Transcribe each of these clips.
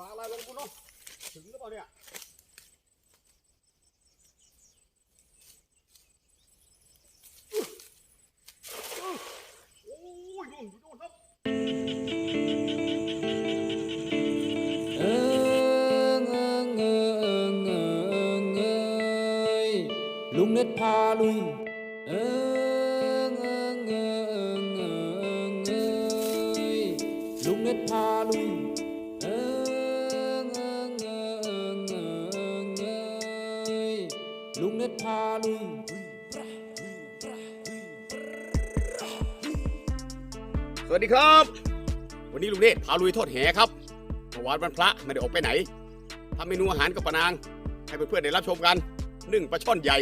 ปลาอะไรลงกูเนาะถึงหรือเปล่าเนี่ย สวัสดีครับ วันนี้ลุงเนตรพาลุยทอดแหครับเมื่อวานวันพระไม่ได้ออกไปไหนทำเมนูอาหารกับปานาง ให้เพื่อนๆได้รับชมกันนึ่งปลาช่อนใหญ่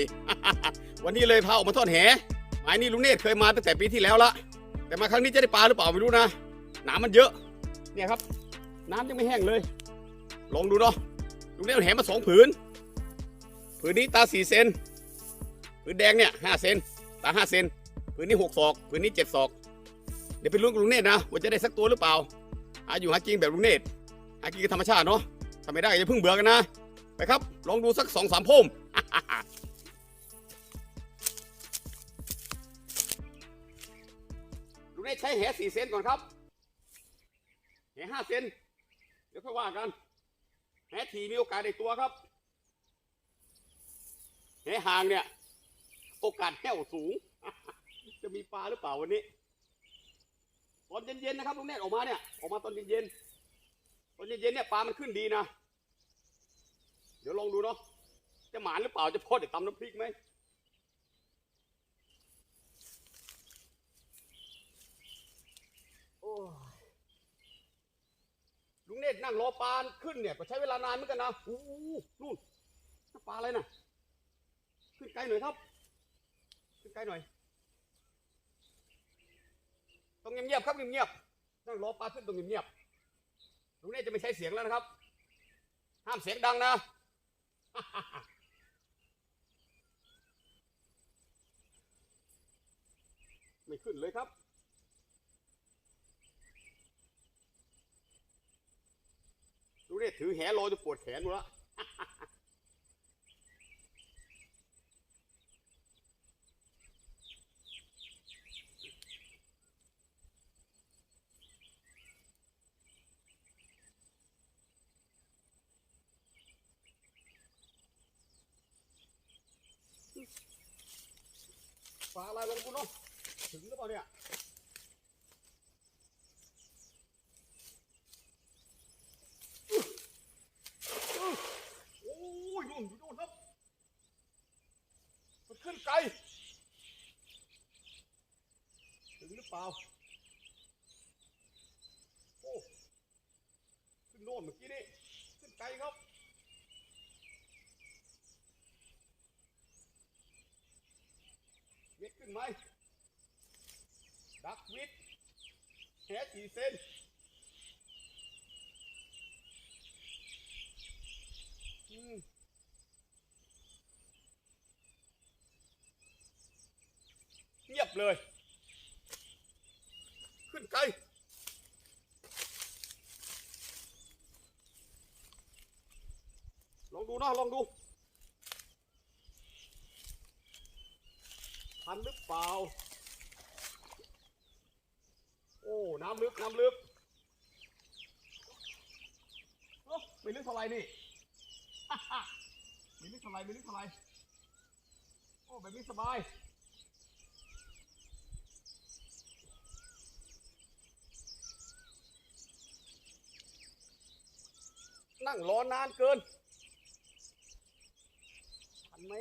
วันนี้เลยพาออกมาทอดแหหมายนี้ลุงเนตรเคยมาตั้งแต่ปีที่แล้วละแต่มาครั้งนี้จะได้ปลาหรือเปล่าไม่รู้นะน้ำมันเยอะ เนี่ยครับ น้ำยังไม่แห้งเลย ลองดูเนาะลุงเนตรเอาแหมาสองผืน ผืนนี้ตาสี่เซน ผืนแดงเนี่ยห้าเซน ตาห้าเซน ผืนนี้หกศอก ผืนนี้เจ็ดศอก เดี๋ยวไปลุ้นกับลุงเนตรนะว่าจะได้สักตัวหรือเปล่าหาอยู่หากินแบบลุงเนตรหากินกับธรรมชาติเนาะทำไม่ได้อย่าเพิ่งเบื่อกันนะ ไปครับ ลองดูสักสองสามพมลุงเนตรใช้แหสี่เซนก่อนครับแหห้าเซนเดี๋ยวค่อยว่ากันแหทีมีโอกาสได้ตัวครับแหห่างเนี่ย โอกาสแห้วสูง จะมีปลาหรือเปล่าวันนี้ ตอนเย็นๆนะครับลุงเนตรออกมาเนี่ยออกมาตอนเย็นๆตอนเย็นๆเนี่ยปลามันขึ้นดีนะ เดี๋ยวลองดูเนาะจะหมานหรือเปล่าจะพอเดี๋ยวตำน้ำพริกไหมโอ้ลุงเนตรนั่งรอปลาขึ้นเนี่ยก็ใช้เวลานานเหมือนกันนะโอ้โนู่นปลาอะไรน่ะขึ้นไกลหน่อยครับ ขึ้นไกลหน่อย ต้องเงียบๆครับเงียบๆนั่งรอปลาขึ้นตรงเงียบๆลุงเน่จะไม่ใช้เสียงแล้วนะครับ ห้ามเสียงดังนะไม่ขึ้นเลยครับลุงเน่ถือแหรอจะปวดแขนหมดละ ปลาอะไรลงกูเนาะถึงหรือเปล่าเนี่ยโอ้ยนู่นอยู่นู่นครับมันขึ้นไกลถึงหรือเปล่าโอ้ขึ้นโน่นเมื่อกี้นี่ขึ้นไกลครับ วิทย์ ขึ้นไหมดักวิทย์แหสี่เซนอืมเงียบเลย ขึ้นไกลลองดูนะลองดู ทัน หรือเปล่า โอ้ น้ำลึก น้ำลึกเอ้ไม่ลึกเท่าไหรนี่ไม่ลึกเท่าไหรไม่ลึกเท่าไหรโอ้แบบนี้สบาย นั่งรอนานเกินทันไหม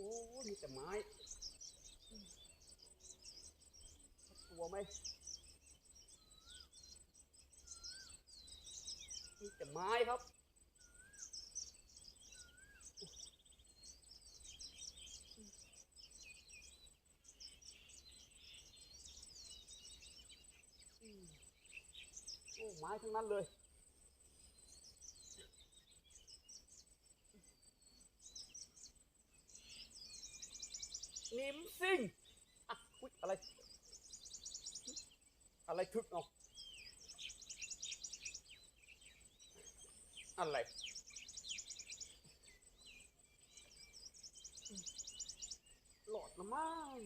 โอ้มีแต่ไม้กตัวไหมมีแต่ไม้ครับโอ้ไม้ทั้งนั้นเลย นิมซิงอะอุ๊ยอะไร อะไรทึกเอา อะไรหลอดละมั้ง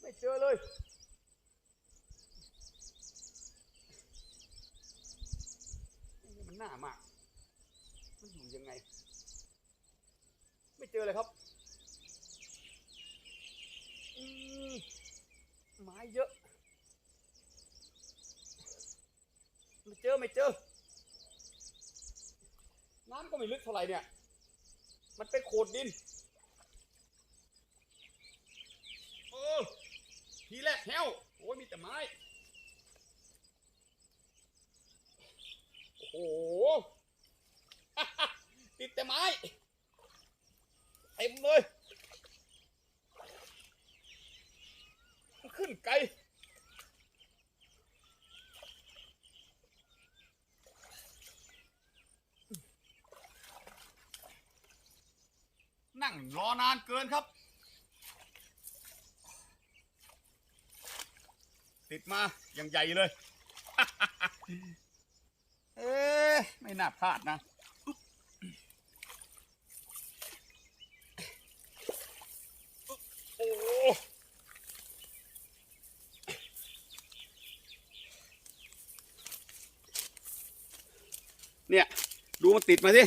ไม่ เจอเลยมันหน้ามาก มันอยู่ยังไง ไม่เจอเลยครับอืมไม้เยอะ ไม่เจอไม่เจอ น้ำก็ไม่ลึกเท่าไหร่เนี่ย มันเป็นโขดดิน เออ ทีแรกแฮวโอ้ยมีแต่ไม้ โอ้โห ติดแต่ไม้เต็มเลยมันขึ้นไกล นั่ง รอนานเกินครับ ติดมาอย่างใหญ่เลย เอ๊ะไม่น่าพลาดนะ โอ้เนี่ย ดูมันติดมาสิ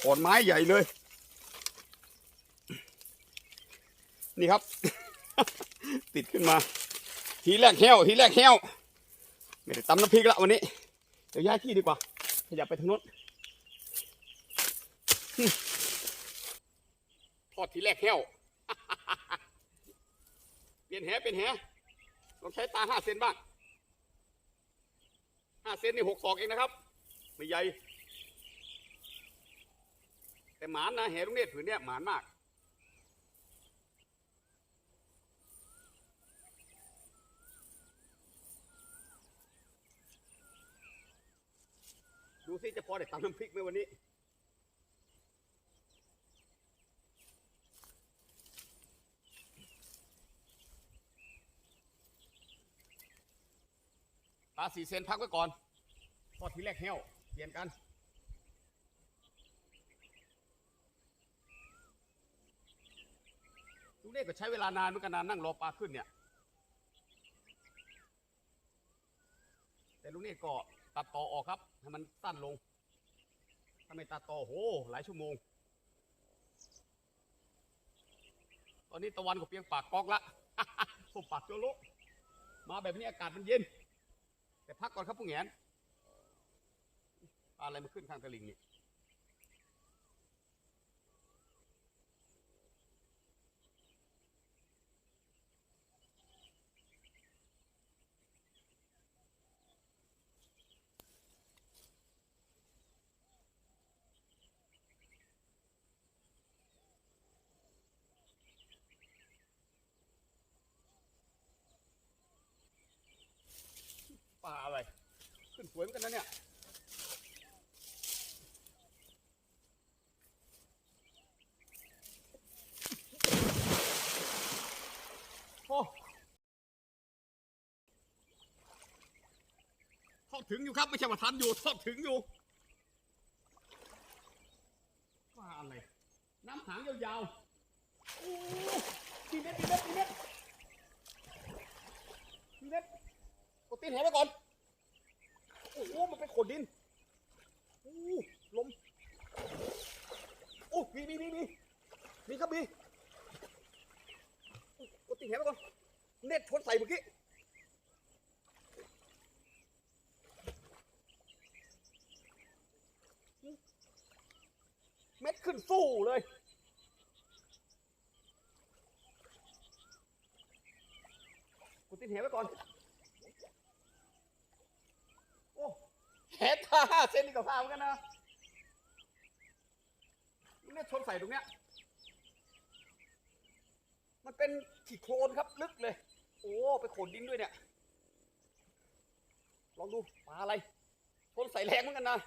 ขอนไม้ใหญ่เลย นี่ครับ ติดขึ้นมา ทีแรกแห้ว ทีแรกแห้ว ไม่ได้ตำน้ำพริกละวันนี้ เดี๋ยวย้ายที่ดีกว่า ขยับไปทางโน้นทอดทีแรกแห้ว เปลี่ยนแหเปลี่ยนแหลองใช้ตาห้าเซนบ้างห้าเซนนี่หกศอกเองนะครับ ไม่ใหญ่ แต่หมานนะแหลุงเนตรผืนเนี้ยหมานมาก ดูสิจะพอได้ตำน้ำพริกไหมวันนี้ปลาสี่เซนพักไว้ก่อนทอดทีแรกแห้วเปลี่ยนกัน ลุงเนตรก็ใช้เวลานานเหมือนกันนะนั่งรอปลาขึ้นเนี่ย แต่ลุงเนตรก็ตัดต่อออกครับให้มันสั้นลง ถ้าไม่ตัดต่อโหหลายชั่วโมง ตอนนี้ตะวันก็เปียงปากกอกละสบปากโจโลมาแบบนี้อากาศมันเย็น แต่พักก่อนครับผู้แงนปลาอะไรมาขึ้นข้างตะลิงนี่ ปลาอะไร ขึ้นสวยเหมือนกันนะเนี่ย โอ้ทอดถึงอยู่ครับ ไม่ใช่ว่าทันอยู่ทอดถึงอยู่ปลาอะไร น้ำหางยาวๆโอ้ดีเม็ดดีเม็ดดีเม็ดดีเม็ด กดตีนแหไปก่อน โอ้โห มันเป็นโขดดินโอ้ลมโอ้มีมีมีมีมีครับมีกดตีนแหไปก่อน เน็ตชนใส่เมื่อกี้เม็ดขึ้นสู้เลยกดตีนแหไปก่อน โอ้ แหตาห้าเซนนี่กับพาเหมือนกันนะเนี่ยชนใส่ตรงเนี้ย มันเป็นขี้โคลนครับ ลึกเลย โอ้ ไปขดดินด้วยเนี่ย ลองดูปลาอะไร ชนใส่แรงเหมือนกันนะ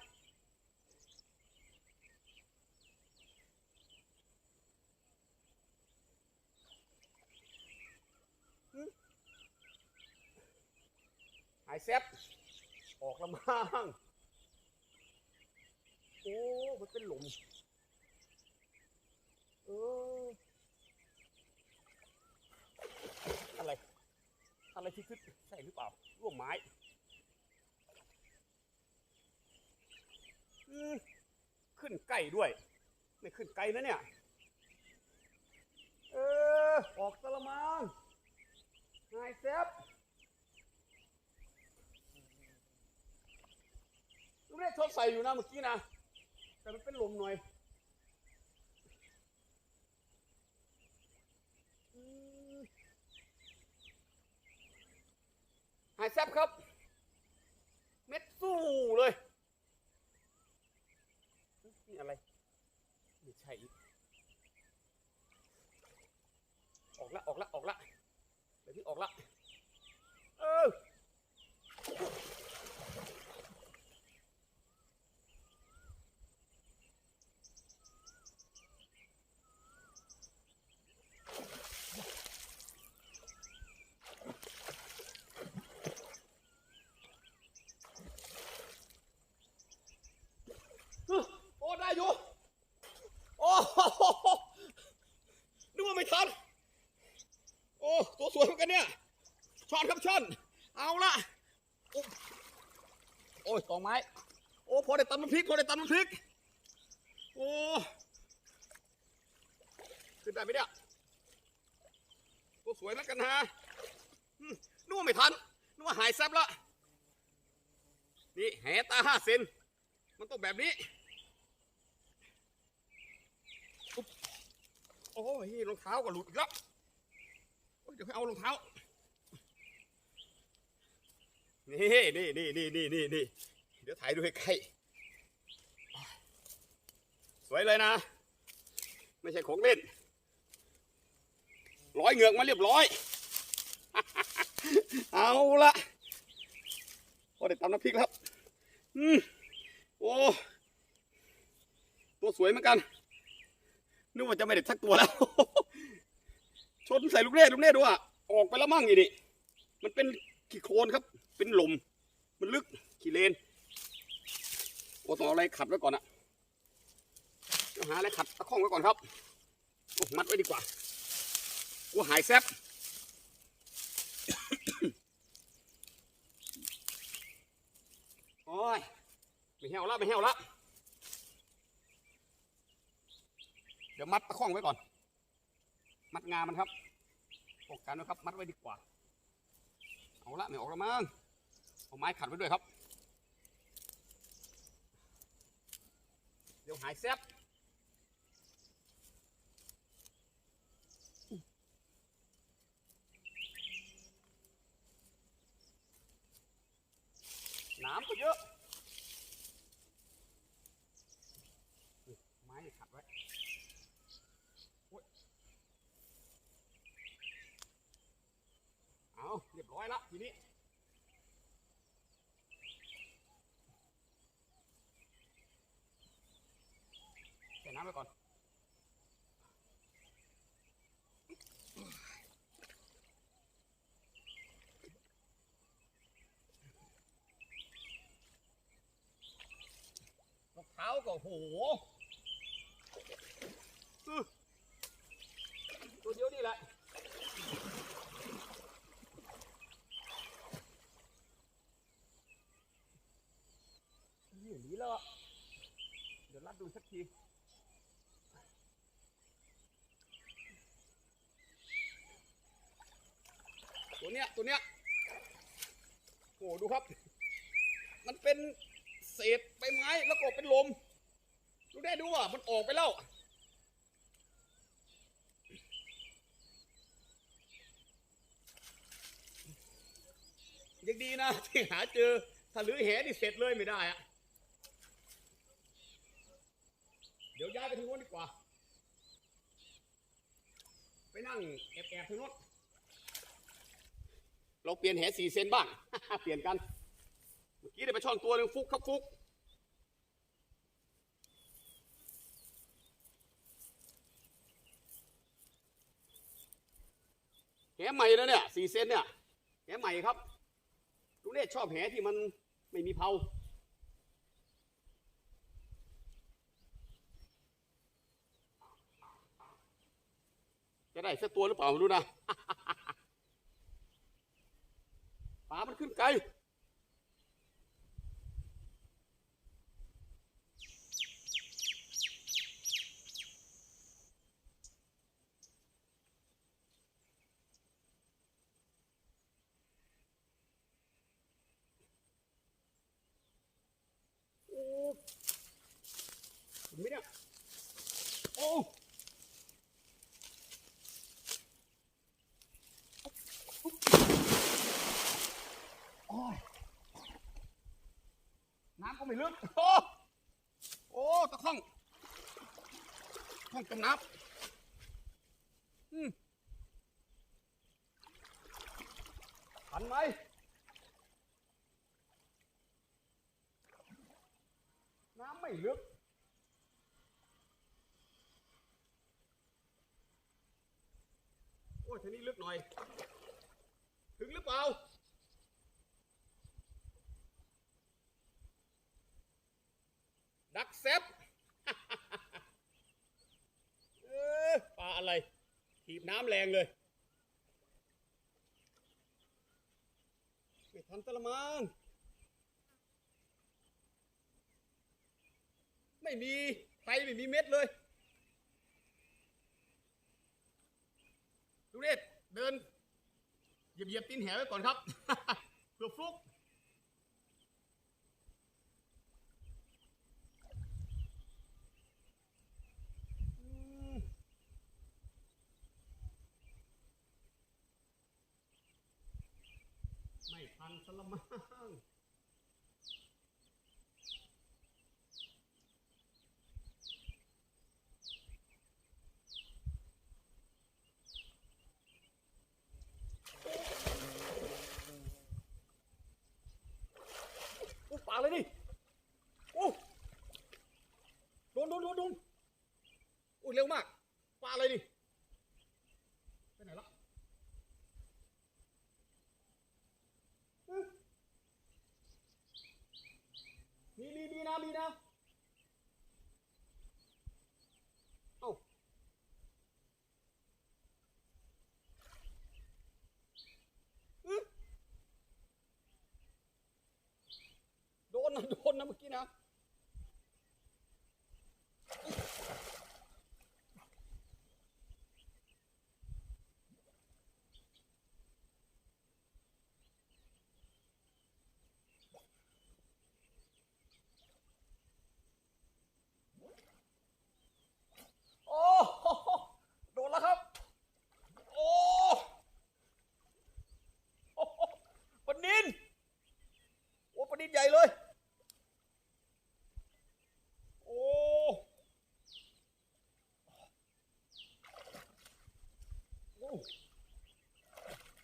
หึหายแซบ ออกละมังโอ้มันเป็นหลุมเอออะไร อะไรที่ขึ้นใช่หรือเปล่าร่วงไม้อืมขึ้นใกล้ด้วยไม่ขึ้นไกลนะเนี่ย เออ ออกตะละมังนายแซบ ลูกใส่อยู่นะเมื่อกี้นะ แต่มันเป็นลมหน่อยหายแซบครับ เม็ดสู้เลยนี่อะไรไม่ใช่อีกออกละ ออกละ ออกละเดี๋ยวพี่ออกละ เออ ได้อยู่ โอ้โหนึกว่า ไม่ทัน โอ้ ตัวสวยเหมือนกันเนี่ย ช่อนครับช่อน เอาละโอ้ยสองไม้ โอ้พอได้ตำน้ำพริก พอได้ตำน้ำพริก โอ้ขึ้นได้ไหมเนี่ยตัวสวยเหมือนกันนะนึกว่าไม่ทันนึกว่าหายแซบละนี่แหตาห้าเซน มันต้องแบบนี้ โอ้ยรองเท้าก็หลุดอีกแล้วเดี๋ยวให้เอารองเท้า นี่นี่นี่นี่นี่นี่นี่เดี๋ยวถ่ายดูให้ใกล้สวยเลยนะ ไม่ใช่ของเล่น ร้อยเหงือกมาเรียบร้อย เอาละพอได้ตำน้ำพริกแล้ว อืมโอ้ ตัวสวยเหมือนกัน นึกว่าจะไม่ได้ทักตัวแล้ว ชนใส่ลูกเล่ลูกเล่ดูอะออกไปแล้วมั่งอีนี่มันเป็นขี้โคลนครับ เป็นหลุมมันลึกขี้เลนโอ้ต้องเอาอะไรขัดไว้ก่อนอะต้องหาอะไรขัดตะข้องไว้ก่อนครับโอ้มัดไว้ดีกว่ากูหายแซบโอ้ยไม่เหี่ยวละไม่เหี่ยวละ เดี๋ยวมัดตะข้องไว้ก่อน มัดงามันครับป้องกันนะครับ มัดไว้ดีกว่า เอาละไม่ออกแล้วมั้งเอาไม้ขัดไว้ด้วยครับ เดี๋ยวหายแซบน้ำก็เยอะ ไม้นี่ขัดไว้โอ๊ยเอาเรียบร้อยละทีนี้ ใส่น้ำไปก่อน รองเท้าก็โหตัวเดียวนี่แหละนี่หนีแล้วเดี๋ยวรัดดูสักทีตัวเนี้ยตัวเนี้ยโอ้ดูครับ มันเป็น เศษใบไม้แล้วก็เป็นลม ดูได้ดูอะมันออกไปแล้ว ยังดีนะที่หาเจอ ถ้าลือแหนี่เสร็จเลยไม่ได้อะเดี๋ยวย้ายไปทางโน้นดีกว่า ไปนั่งแอบแอบๆทางโน้นเราเปลี่ยนแหสี่เซนบ้าง เปลี่ยนกัน เมื่อกี้ได้ไปช่อนตัวหนึ่งฟุกครับฟุกแหใหม่แล้วเนี่ยสี่เซนเนี่ยแหใหม่ครับลุงเนตรชอบแหที่มันไม่มีเผาจะได้สักตัวหรือเปล่าไม่รู้นะปลามันขึ้นไกล โอ้เห็นไหมเนี่ย โอ้โอ้ยน้ำก็ไม่ลึก โอ้ โอ้ตะข้องข้องจม น้ำอืมทันไหมน้ำไม่ลึกโอ้ยทีนี้ลึกหน่อย ถึงหรือเปล่าดักเซฟ เอ อปลาอะไรถีบน้ำแรงเลย ไม่ทันตะละมังไม่มีไทยไม่มีเม็ดเลยลูกเนตเดินเหยียบเหยียบตีนแหไว้ก่อนครับ เพื่อฟลุก ไม่ทันสละมัง โอ้ปลาเลยดิโอ้โดนโดนโดนโดนโอ้เร็วมากปลาอะไรดิไปไหนละเอ๊ะมีมีมี นะมีนะโอ้เอ๊ะโดนนะโดนนะเมื่อกี้นะโอ้โหโดนแล้วครับ โอ้โอ้โหปลานินโอ้ปลานินใหญ่เลย โอ้โอ้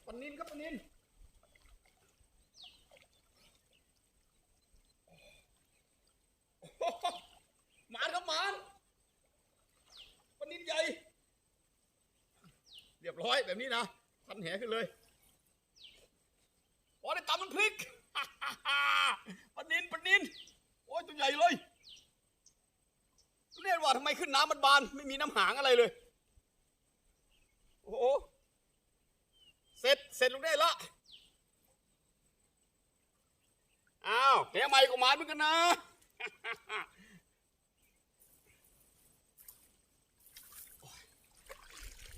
ปลานินครับปลานินโอ้โหหมานครับหมานปลานิน ใหญ่ เรียบร้อยแบบนี้นะทันแหขึ้นเลยโอ้ได้ตำมันพริกปนินปนินโอ้ยตัวใหญ่เลยเรียกว่าทำไมขึ้นน้ำมันบาน ไม่มีน้ำหางอะไรเลย โอ้โหเสร็จเสร็จลงได้ละอ้าวแกใหม่ก็มาเหมือนกันนะ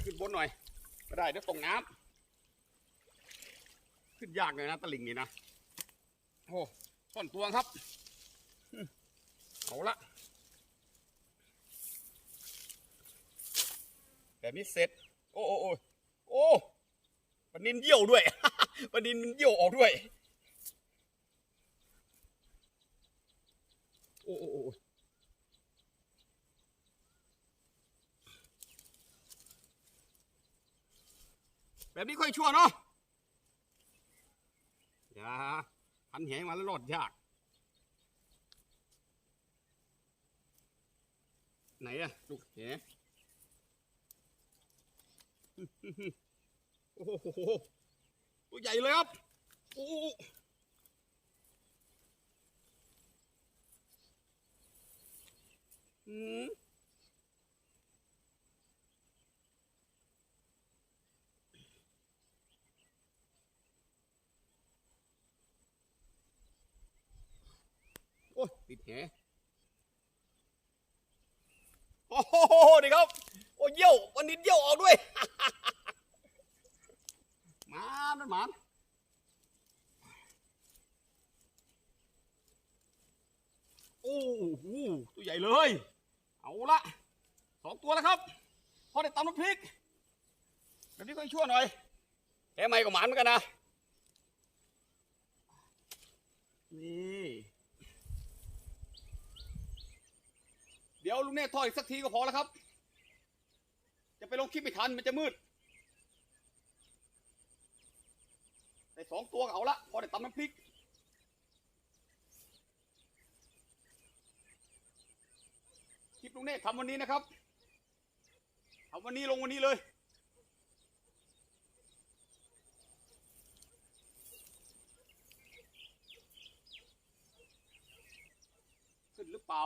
ขึ้น บนหน่อยไม่ได้เดี๋ยวตกน้ำขึ้นยากเลยนะตะลิงนี่นะโอ้ซ่อนตัวครับเอาละแบบนี้เสร็จ โอ้โอ้โอ้โอ้ปนินเยี่ยวด้วยปนินมันเยี่ยวออกด้วย โอ้โอ้โอ้ แบบนี้ค่อยชั่วเนาะอย่าพันแหมาแล้วรอดยาก ไหนอะลูกแหโอ้โหตัวใหญ่เลยครับ โอ้อืม ติดแหโอ้โหนี่ครับ โอ้เยี่ยว วันนี้เยี่ยวออกด้วยมานั่นหมาโอ้โหตัวใหญ่เลย เอาละสองตัวแล้วครับ พอได้ตำน้ำพริกแบบนี้ก็ให้ชั่วหน่อยแค่ไม่ก็หมานเหมือนกันนะ นี่ เดี๋ยวลุงเน่ทอดอีกสักทีก็พอแล้วครับ จะไปลงคลิปไม่ทันมันจะมืดได้สองตัวเอาละพอได้ตำน้ำพริกคลิปลุงเน่ทำวันนี้นะครับทำวันนี้ลงวันนี้เลยขึ้นหรือเปล่า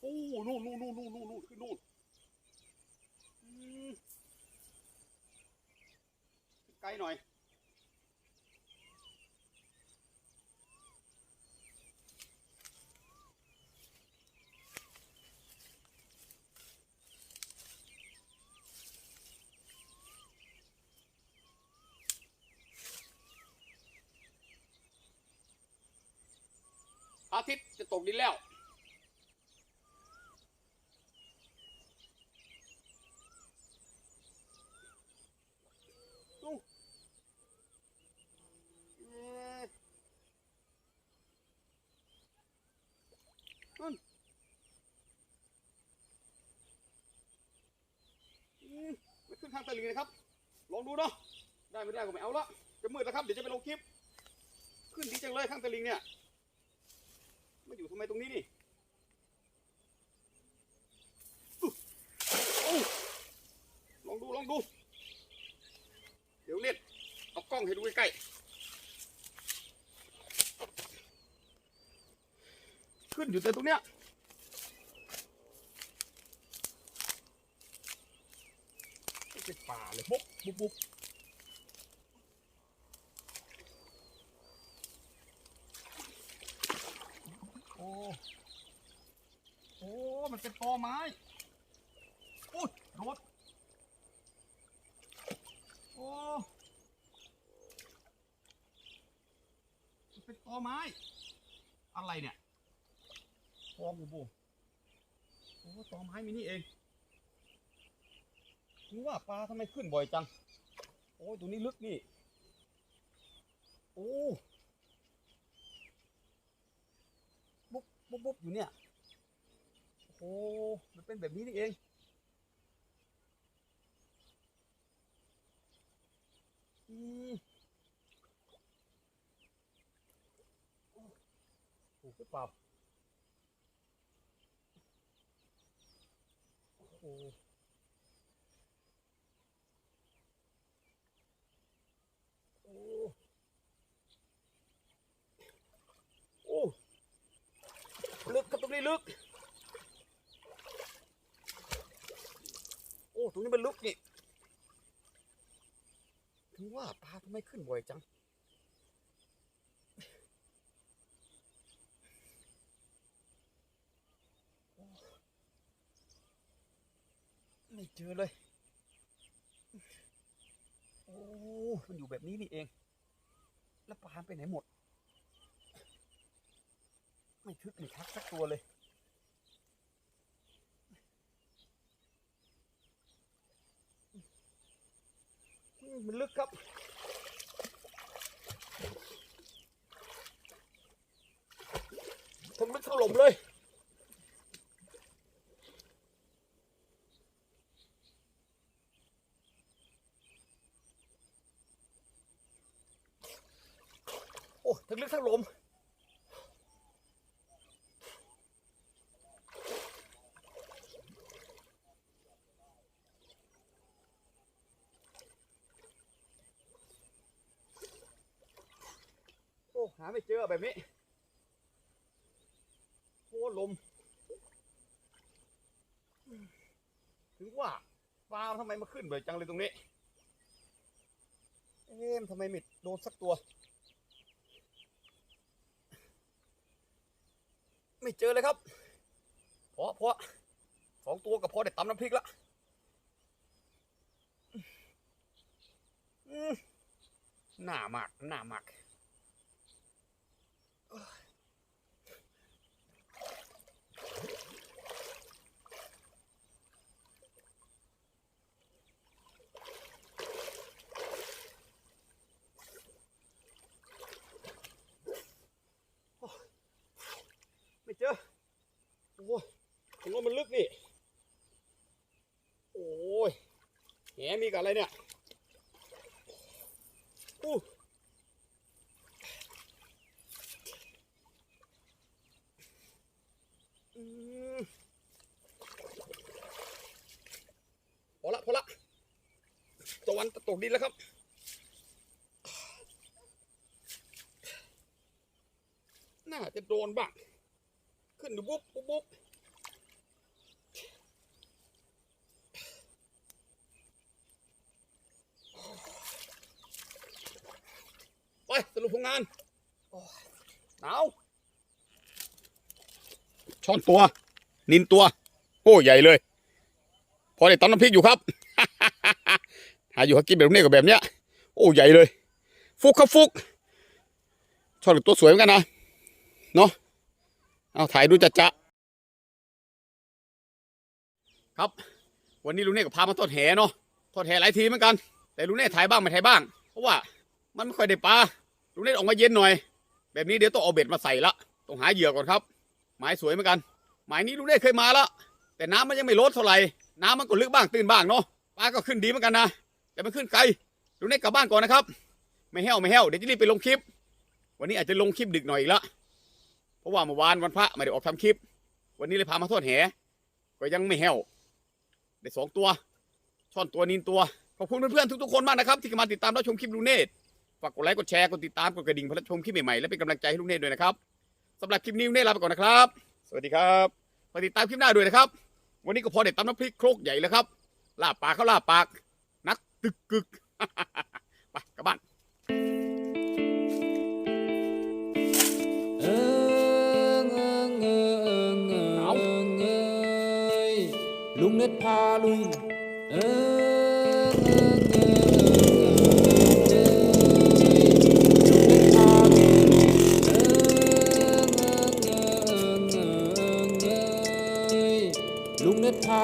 โอ้นู่นนู่นนู่นนู่นนู่นนู่นขึ้นนู่นไกลหน่อย อาทิตย์จะตกดินแล้ว ดูเอ๊ะนั่นอืมไม่ ขึ้นทางตะลิงนะครับ ลองดูเนาะ ได้ไม่ได้ก็ไม่เอาละ จะมืดแล้วครับ เดี๋ยวจะไปลงคลิป ขึ้นดีจังเลยข้างตะลิงเนี่ย มาอยู่ทำไมตรงนี้นี่ลองดูลองดู เดี๋ยวเล่นเอากล้องให้ดูใกล้ๆขึ้นอยู่แต่ตรงเนี้ยไม่เป่าเลยบุ๊บบุ๊บบุ๊บโอ้โอ้มันเป็นตอไม้อุ้ยรถโอ้มันเป็นตอไม้ อะไรเนี่ยตองบูบูโอ้ตอไม้มีนี่เอง รู้ว่าปลาทำไมขึ้นบ่อยจัง โอ้ยตัวนี้ลึกนี่ โอ้บุ๊บบุ๊บบุ๊บอยู่เนี่ย โอ้มันเป็นแบบนี้นี่เองอืมโอ้ถูกหรือเปล่าโอ้โหโอ้โอ้ลึกค รงนี้ลึก โอ้ตรงนี้มันลึกนี่ถึงว่าปลาทำไมขึ้นบ่อยจัง ไม่เจอเลย โอ้ มันอยู่แบบนี้นี่เอง แล้วปลาไปไหนหมด ไม่ทึกไม่ทักสักตัวเลยมันลึกครับ ทั้งลึกเท่าลมเลย โอ้ ทั้งลึกทั้งลม หาไม่เจอแบบนี้โอ้ลม ถึงว่าปลาทำไมมาขึ้นบ่อยจังเลยตรงนี้ เอ๊ะมันทำไมไม่โดนสักตัว ไม่เจอเลยครับเพราะเพราะสองตัวกับพอได้ตำน้ำพริกละหน้ามากหน้ามาก เจอโอ้ยห็นว่ามันลึกนี่ โอ้ยแหมีกับอะไรเนี่ยอู้พอละพอละตะวันตกดินแล้วครับน่าจะโดนบ้าง ขึ้นดูบุ๊บบุ๊บบุ๊บไปสรุปผลงานโอ้ยหนาวช้อนตัว นินตัว โอ้ใหญ่เลย พอได้ตำน้ำพริกอยู่ครับ หาอยู่หากินแบบนี้กับแบบเนี้ย โอ้ใหญ่เลย ฟุกครับฟุกช้อนตัวสวยเหมือนกันนะ เนาะ เอาถ่ายดูจะจะครับ วันนี้ลุงเน่ก็พามาทอดแหเนาะทอดแหหลายทีเหมือนกัน แต่ลุงเน่ถ่ายบ้างไม่ถ่ายบ้าง เพราะว่ามันไม่ค่อยได้ปลาลุงเน่ออกมาเย็นหน่อย แบบนี้เดี๋ยวต้องเอาเบ็ดมาใส่ละต้องหาเหยื่อก่อนครับ หมายสวยเหมือนกัน หมายนี้ลุงเน่เคยมาแล้วแต่น้ำมันยังไม่ลดเท่าไหร่น้ำมันก็ลึกบ้างตื้นบ้างเนาะปลาก็ขึ้นดีเหมือนกันนะแต่มันขึ้นไกลลุงเน่กลับบ้านก่อนนะครับ ไม่แห้วไม่แห้วเดี๋ยวจะรีบไปลงคลิป วันนี้อาจจะลงคลิปดึกหน่อยอีกละ ราะว่าเมื่อวานวันพระไม่ได้ออกทำคลิป วันนี้เลยพามาทอดแหก็ยังไม่แห้วได้สองตัว ช่อนตัวนินตัว ขอบคุณเพื่อนๆทุกๆคนมากนะครับ ที่มาติดตามรับชมคลิปลุงเนตฝากกดไลค์กดแชร์กดติดตามกดกระดิ่งเพื่อรับชมคลิปใหม่ๆและเป็นกำลังใจให้ลุงเนตด้วยนะครับสำหรับคลิปนี้ลุงเนตลาไปก่อนนะครับ สวัสดีครับฝาติดตามคลิปหน้าด้วยนะครับ วันนี้ก็พอเด็ดตำน้ำพริกโครกใหญ่แล้วครับลาบปากเขาลาบปาก นักตึกกึกไปกลับบ้าน ลุงเน็ตพา